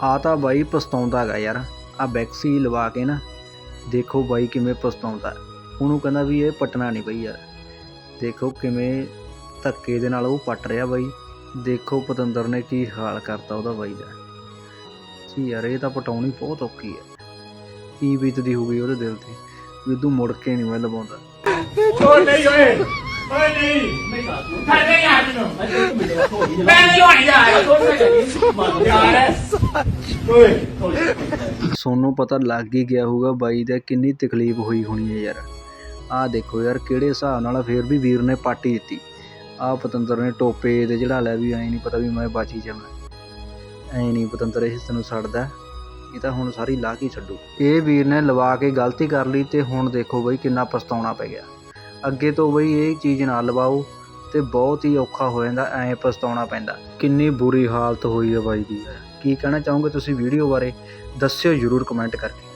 ਆ ਤਾਂ ਬਾਈ ਪਛਤਾਉਂਦਾ ਗਾ ਯਾਰ। ਆ ਬੈਕਸੀ ਲਵਾ ਕੇ ਨਾ ਦੇਖੋ ਬਾਈ ਕਿਵੇਂ ਪਛਤਾਉਂਦਾ ਉਹਨੂੰ ਕਹਿੰਦਾ ਵੀ ਇਹ ਪਟਣਾ ਨਹੀਂ ਬਈ ਯਾਰ। ਦੇਖੋ ਕਿਵੇਂ ਧੱਕੇ ਦੇ ਨਾਲ ਉਹ ਪੱਟ ਰਿਹਾ ਬਾਈ। ਦੇਖੋ ਪਤੰਦਰ ਨੇ ਕੀ ਹਾਲ ਕਰਤਾ ਉਹਦਾ ਬਾਈ ਦਾ। ਜੀ ਯਾਰ ਇਹ ਤਾਂ ਪਟਾਉਣੀ ਬਹੁਤ ਔਖੀ ਹੈ। ਕੀ ਬੀਤਦੀ ਹੋਊਗੀ ਉਹਦੇ ਦਿਲ ਤੇ? ਵੀ ਤੂੰ ਮੁੜ ਕੇ ਨਹੀਂ ਮੈਂ ਲਵਾਉਂਦਾ। ਓਏ ਨਹੀਂ ਓਏ ਓਏ ਨਹੀਂ। ਨਹੀਂ ਕਰ ਦੇ ਯਾਰ ਮੈਨੂੰ ਮੈਂ ਨਹੀਂ ਹੋਣੀ ਯਾਰ ਯਾਰ ਓਏ ਸੋਨੂੰ ਪਤਾ ਲੱਗ ਹੀ ਗਿਆ ਹੋਊਗਾ ਬਾਈ ਦਾ ਕਿੰਨੀ ਤਕਲੀਫ ਹੋਈ ਹੋਣੀ ਹੈ ਯਾਰ। ਆਹ ਦੇਖੋ ਯਾਰ, ਕਿਹੜੇ ਹਿਸਾਬ ਨਾਲ ਫੇਰ ਵੀ ਵੀਰ ਨੇ ਪਾਟੀ ਦਿੱਤੀ। ਆਹ ਪਤੰਦਰ ਨੇ ਟੋਪੇ ਤੇ ਚੜਾ ਲਿਆ ਵੀ ਐਂ ਨਹੀਂ ਪਤਾ ਵੀ ਮੈਂ ਬਾਜੀ ਜਾਵਾਂ ਐਂ ਨਹੀਂ ਪਤੰਦਰ ਇਸ ਤੈਨੂੰ ਛੱਡਦਾ ਇਹ ਤਾਂ ਹੁਣ ਸਾਰੀ ਲਾ ਕੇ ਛੱਡੂ। ਇਹ ਵੀਰ ਨੇ ਲਵਾ ਕੇ ਗਲਤੀ ਕਰ ਲਈ ਤੇ ਹੁਣ ਦੇਖੋ ਬਈ ਕਿੰਨਾ ਪਛਤਾਉਣਾ ਪੈ ਗਿਆ। ਅੱਗੇ ਤੋਂ ਬਈ ਇਹ ਚੀਜ਼ ਨਾ ਲਵਾਓ। ਤੇ ਬਹੁਤ ਹੀ ਔਖਾ ਹੋ ਜਾਂਦਾ, ਐਂ ਪਛਤਾਉਣਾ ਪੈਂਦਾ। ਕਿੰਨੀ ਬੁਰੀ ਹਾਲਤ ਹੋਈ ਹੈ ਬਾਈ ਦੀ ਕੀ ਕਹਿਣਾ ਚਾਹੋਗੇ ਤੁਸੀਂ ਵੀਡੀਓ ਬਾਰੇ? ਦੱਸਿਓ ਜਰੂਰ ਕਮੈਂਟ ਕਰਕੇ।